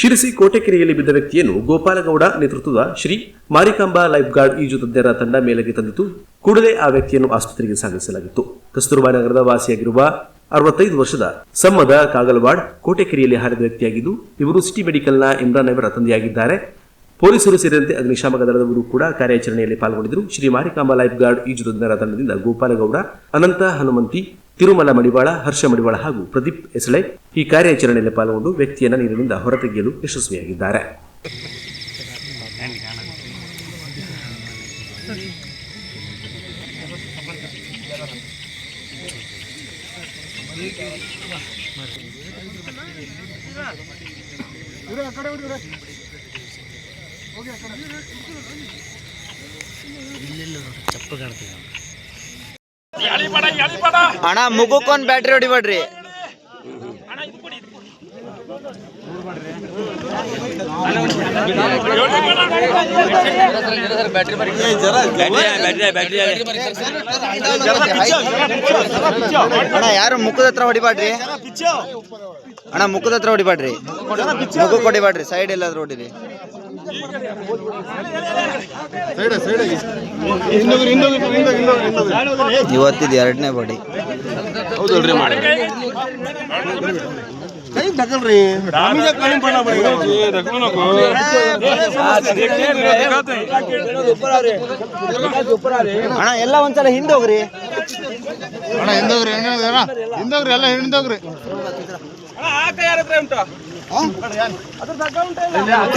ಶಿರಸಿ ಕೋಟೆಕೆರೆಯಲ್ಲಿ ಬಿದ್ದ ವ್ಯಕ್ತಿಯನ್ನು ಗೋಪಾಲಗೌಡ ನೇತೃತ್ವದ ಶ್ರೀ ಮಾರಿಕಾಂಬಾ ಲೈಫ್ ಗಾರ್ಡ್ ಈಜು ತಜ್ಞರ ತಂಡ ಮೇಲೆಗೆ ತಂದಿತು ಕೂಡಲೇ ಆ ವ್ಯಕ್ತಿಯನ್ನು ಆಸ್ಪತ್ರೆಗೆ ಸಾಗಿಸಲಾಗಿತ್ತು. ಕಸ್ತೂರ್ಬಾ ನಗರದ ವಾಸಿಯಾಗಿರುವ ಅರವತ್ತೈದು ವರ್ಷದ ಸಮ್ಮದ ಕಾಗಲ್ವಾಡ್ ಕೋಟೆಕೆರೆಯಲ್ಲಿ ಹಾರಿದ ವ್ಯಕ್ತಿಯಾಗಿದ್ದು, ಇವರು ಸಿಟಿ ಮೆಡಿಕಲ್ನ ಇಮ್ರಾನ್ ಅವರ ತಂದೆಯಾಗಿದ್ದಾರೆ. ಪೊಲೀಸರು ಸೇರಿದಂತೆ ಅಗ್ನಿಶಾಮಕ ದಳದವರು ಕೂಡ ಕಾರ್ಯಾಚರಣೆಯಲ್ಲಿ ಪಾಲ್ಗೊಂಡಿದ್ದರು. ಶ್ರೀ ಮಾರಿಕಾಂಬಾ ಲೈಫ್ ಗಾರ್ಡ್ ಈಜು ತಜ್ಞರ ತಂಡದಿಂದ ಗೋಪಾಲಗೌಡ, ಅನಂತ ಹನುಮಂತಿ ತಿರುಮಲ ಮಡಿವಾಳ ಹರ್ಷ ಮಡಿವಾಳ ಹಾಗೂ ಪ್ರದೀಪ್ ಎಸಳೆ ಈ ಕಾರ್ಯಾಚರಣೆಯಲ್ಲಿ ಪಾಲ್ಗೊಂಡು ವ್ಯಕ್ತಿಯನ್ನು ನೀರಿನಿಂದ ಹೊರತೆಗೆಯಲು ಯಶಸ್ವಿಯಾಗಿದ್ದಾರೆ. ಅಣ್ಣ ಮುಗುಕೊಂಡ್ ಬ್ಯಾಟ್ರಿ ಹೊಡಿಬೇಡ್ರಿ. ಅಣ್ಣ ಯಾರು ಮುಖದ ಹತ್ರ ಹೊಡಿಬೇಡ್ರಿ? ಅಣ್ಣ ಮುಖದ ಹತ್ರ ಹೊಡಿಬೇಡ್ರಿ. ಮುಖಕ್ಕೆ ಹೊಡಿಬೇಡ್ರಿ ಸೈಡ್ ಎಲ್ಲಾದ್ರೂ ಹೊಡಿರಿ. ಇವತ್ತಿದ್ ಎರಡನೇ ಬಡಿ. ಅಣ್ಣ ಎಲ್ಲ ಒಂದ್ಸಲ ಹಿಂದೋಗ್ರಿ ಅಣ್ಣ ಹಿಂದೋಗ್ರಿ ಹಿಂದೋಗ್ರಿ ಎಲ್ಲ ಹಿಂದೋಗ್ರಿ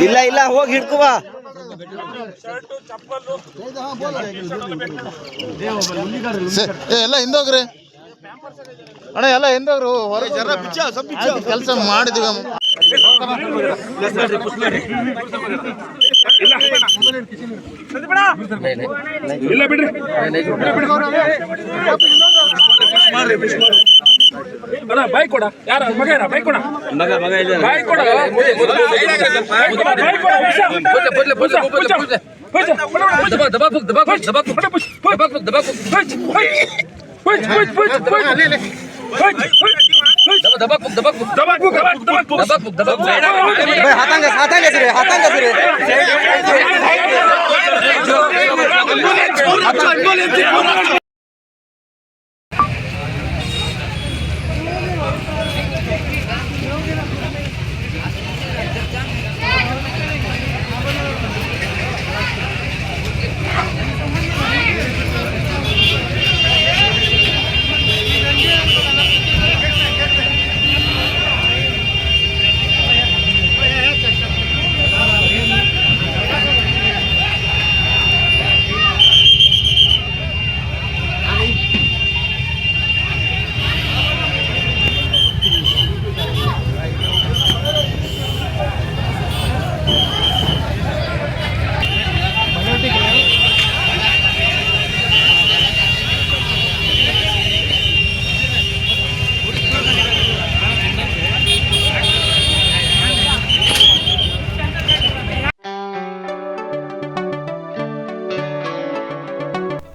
ಇಲ್ಲ ಇಲ್ಲ ಹೋಗಿ ಹಿಡ್ಕುವ ಎಲ್ಲ ಹಿಂದೋಗ್ರಿ ಅಣ್ಣ ಎಲ್ಲ ಹಿಂದೋಗ್ರು ಕೆಲಸ ಮಾಡಿದ್ವಿ ಅಣ್ಣ ಬೈಕ್ ಕೊಡ ಯಾರ ಮಗ ಬೈಕ್ ಕೊಡ ಮಗ ಮಗ ಇಲ್ಲ ಬೈಕ್ ಕೊಡ ದಬಾಕ್ ದಬಾಕ್ ದಬಾಕ್ ದಬಾಕ್ ದಬಾಕ್ ದಬಾಕ್ ದಬಾ فوت فوت فوت فوت فوت दबक दबक दबक दबक दबक दबक दबक भाई हाथांग हाथांग कैसे रे हाथांग कैसे रे ambulance ambulance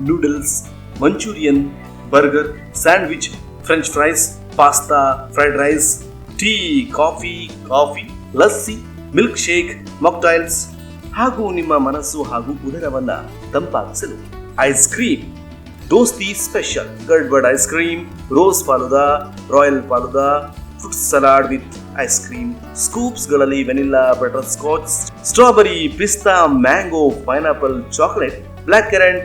noodles Manchurian burger sandwich french fries pasta fried rice tea coffee coffee lassi milk shake mocktails ಹಾಗೂ ನಿಮ್ಮ ಮನಸ್ಸು ಹಾಗೂ ಉದರವನ್ನ ತಂಪಾಗಿಸಲು ice cream Dosti special gadbad ice cream rose falooda royal falooda fruit salad with ice cream ಸ್ಕೂಪ್ಸ್ಗಳಲ್ಲಿ vanilla butter scotch strawberry pista mango pineapple chocolate black current